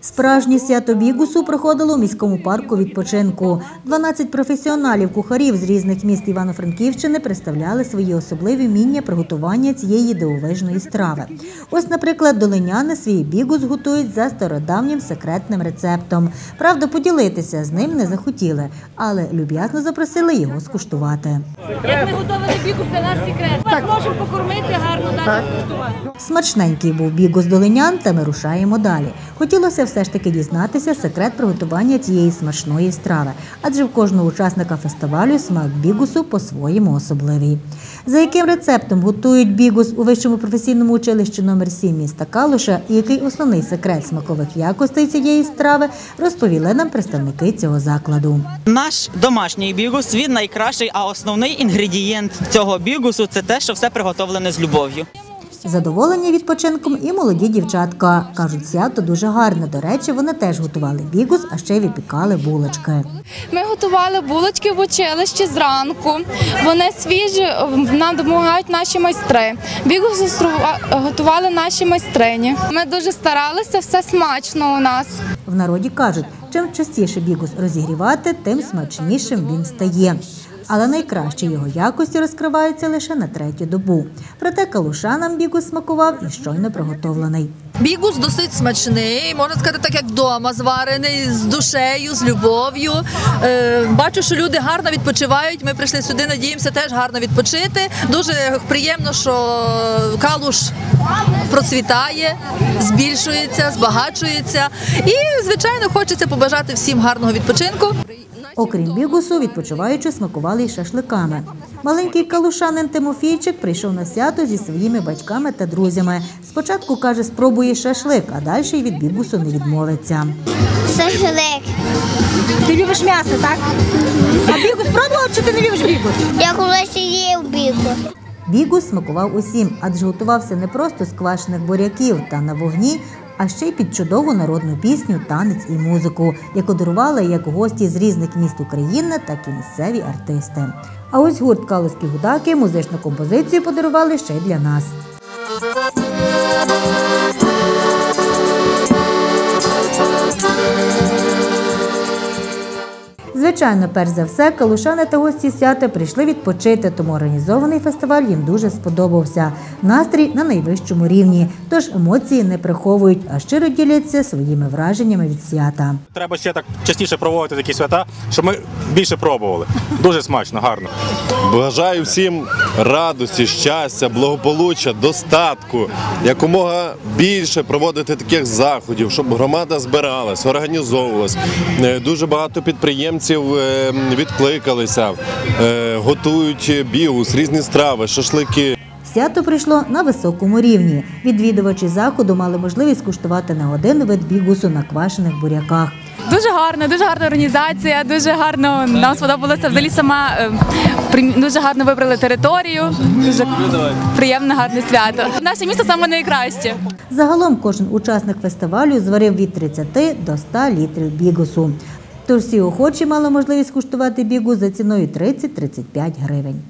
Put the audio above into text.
Справжнє свято бігусу проходило у міському парку відпочинку. 12 професіоналів кухарів з різних міст Івано-Франківщини представляли свої особливі вміння приготування цієї дивовижної страви. Ось, наприклад, долиняни свій бігус готують за стародавнім секретним рецептом. Правда, поділитися з ним не захотіли, але люб'язно запросили його скуштувати. Як ми готували бігус, для нас секрет. Так. Можемо покормити гарно дати скуштувати. Смачненький був бігус долинян, та ми рушаємо далі. Хотілося все ж таки дізнатися секрет приготування цієї смачної страви, адже в кожного учасника фестивалю смак бігусу по-своєму особливий. За яким рецептом готують бігус у вищому професійному училищі номер 7 міста Калуша і який основний секрет смакових якостей цієї страви, розповіли нам представники цього закладу. Наш домашній бігус він найкращий, а основний інгредієнт цього бігусу це те, що все приготовлене з любов'ю. Задоволені відпочинком і молоді дівчатка. Кажуть, свято дуже гарне. До речі, вони теж готували бігус, а ще й випікали булочки. Ми готували булочки в училищі зранку. Вони свіжі, нам допомагають наші майстри. Бігус готували наші майстрині. Ми дуже старалися, все смачно у нас. В народі кажуть, чим частіше бігус розігрівати, тим смачнішим він стає. Але найкращі його якості розкриваються лише на третю добу. Проте калушанам бігус смакував і щойно приготовлений. Бігус досить смачний, можна сказати, так як вдома зварений, з душею, з любов'ю. Е, бачу, що люди гарно відпочивають. Ми прийшли сюди, надіємося теж гарно відпочити. Дуже приємно, що калуш процвітає, збільшується, збагачується. І, звичайно, хочеться побажати всім гарного відпочинку. Окрім бігусу, відпочиваючи, смакували й шашликами. Маленький калушанин Тимофійчик прийшов на свято зі своїми батьками та друзями. Спочатку каже, спробує шашлик, а далі й від бігусу не відмовиться. Шашлик. Ти любиш м'ясо, так? А бігус пробував чи ти не любиш бігус? Я колись їв біку. Бігус смакував усім, адже готувався не просто з квашених буряків та на вогні, а ще й під чудову народну пісню, танець і музику, яку дарували як гості з різних міст України, так і місцеві артисти. А ось гурт Калиські гудаки музичну композицію подарували ще й для нас. Звичайно, перш за все, калушани та гості свята прийшли відпочити, тому організований фестиваль їм дуже сподобався. Настрій на найвищому рівні, тож емоції не приховують, а щиро діляться своїми враженнями від свята. Треба ще так частіше проводити такі свята, щоб ми більше пробували. Дуже смачно, гарно. Бажаю всім радості, щастя, благополуччя, достатку, якомога більше проводити таких заходів, щоб громада збиралась, організовувалась. Е, Дуже багато підприємців е, відкликалися, е, готують бігус, різні страви, шашлики. Свято прийшло на високому рівні. Відвідувачі заходу мали можливість куштувати не один вид бігусу на квашених буряках. Дуже гарно, дуже гарна організація, дуже гарно нам сподобалося. Взагалі сама е, дуже гарно вибрали територію. Дуже приємне, гарне свято. Наше місто саме найкраще. Загалом кожен учасник фестивалю зварив від 30 до 100 літрів бігусу. Тож всі охочі мали можливість куштувати бігу за ціною 30-35 гривень.